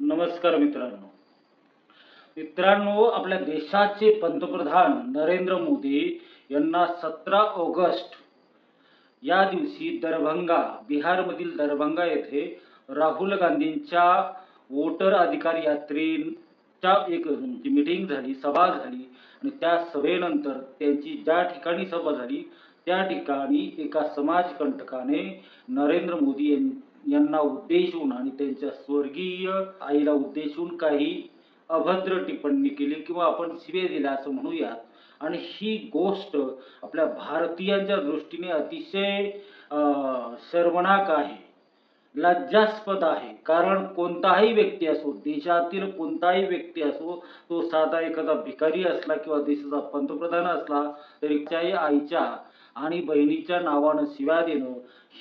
नमस्कार मित्रांनो. मित्रांनो आपल्या देशाचे पंतप्रधान नरेंद्र मोदी यांना सतरा ऑगस्ट या दिवशी दरभंगा बिहारमधील दरभंगा येथे राहुल गांधींच्या वोटर अधिकार यात्रेच्या एक मिटिंग झाली सभा झाली आणि त्या सभेनंतर त्यांची ज्या ठिकाणी सभा झाली त्या ठिकाणी एका समाजकंटकाने नरेंद्र मोदी यांनी यांना उद्देशून आणि त्यांच्या स्वर्गीय आईला उद्देशून काही अभद्र टिप्पणी केली किंवा आपण शिवे दिला असं म्हणूयात. आणि ही गोष्ट आपल्या भारतीयांच्या दृष्टीने अतिशय सर्वनाक शर्मनाक आहे. लज्जास्पद आहे. कारण कोणताही व्यक्ती असो देशातील कोणताही व्यक्ती असो तो साधा एखादा भिकारी असला किंवा देशाचा पंतप्रधान असला तरी त्याही आईच्या आणि बहिणीच्या नावानं शिव्या देणं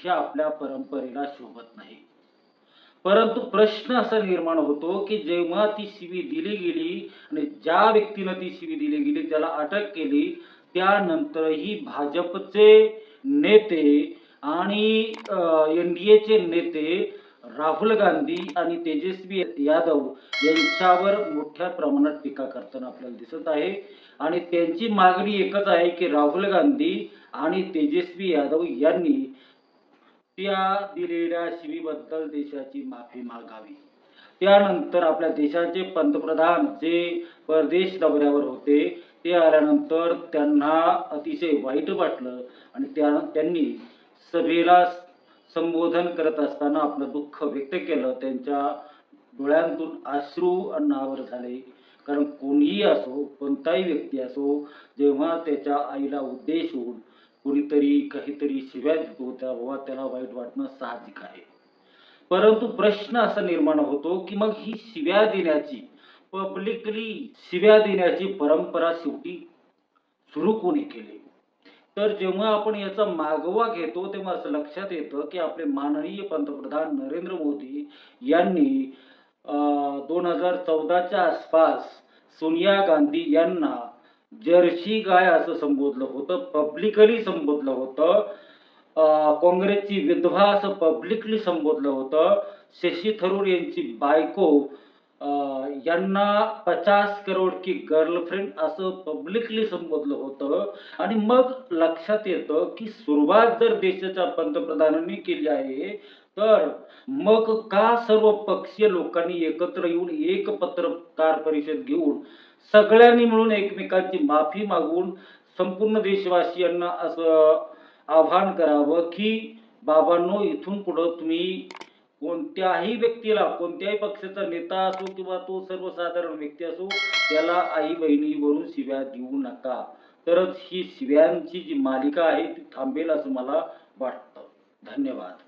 हे आपल्या परंपरेला शोभत नाही. परंतु प्रश्न असा निर्माण होतो की जेव्हा ती शिवी दिली गेली आणि ज्या व्यक्तीनं ती शिवी दिली गेली त्याला अटक केली त्यानंतरही भाजपचे नेते आणि एन डी एचे नेते राहुल गांधी आणि तेजस्वी यादव यांच्यावर मोठ्या प्रमाणात टीका करताना आपल्याला दिसत आहे. आणि त्यांची मागणी एकच आहे की राहुल गांधी आणि तेजस्वी यादव यांनी त्या दिलेल्या शिवीबद्दल देशाची माफी मागावी. त्यानंतर आपल्या देशाचे पंतप्रधान जे परदेश दौऱ्यावर होते ते आल्यानंतर त्यांना अतिशय वाईट वाटलं आणि त्या त्यांनी सभेला संबोधन करत असताना आपलं दुःख व्यक्त केलं. त्यांच्या डोळ्यांतून अश्रू अन्नावर झाले. कारण कोणीही असो कोणताही व्यक्ती असो जेव्हा त्याच्या आईला उद्देश होऊन कुणीतरी काहीतरी शिव्या देतो तेव्हा त्याला वाईट वाटणं साहजिक आहे. परंतु प्रश्न असा निर्माण होतो की मग ही शिव्या देण्याची पब्लिकली शिव्या देण्याची परंपरा शेवटी सुरू कोणी केली? तर जेव्हा आपण याचा मागोवा घेतो तेव्हा असं लक्षात येतं की आपले माननीय पंतप्रधान नरेंद्र मोदी यांनी दोन हजार चौदाच्या आसपास सोनिया गांधी यांना जर्सी गाय असं संबोधलं होतं पब्लिकली संबोधलं होतं. काँग्रेसची विधवा असं पब्लिकली संबोधलं होतं. शशी थरूर यांची बायको यांना पचास करोड की गर्लफ्रेंड असं पब्लिकली संबोधलं होतं. आणि मग लक्षात येतं की सुरुवात जर देशाच्या पंतप्रधानांनी केली आहे तर मग का सर्व पक्षीय लोकांनी एकत्र येऊन एक पत्रकार परिषद घेऊन सगळ्यांनी मिळून एकमेकांची माफी मागून संपूर्ण देशवासियांना असं आव्हान करावं की बाबांनो इथून पुढं तुम्ही कोणत्याही व्यक्तीला कोणत्याही पक्षाचा नेता असो किंवा तो सर्वसाधारण व्यक्ती असो त्याला आई बहिणीवरून शिव्या देऊ नका. तरच ही शिव्यांची जी मालिका आहे ती थांबेल असं मला वाटतं. धन्यवाद.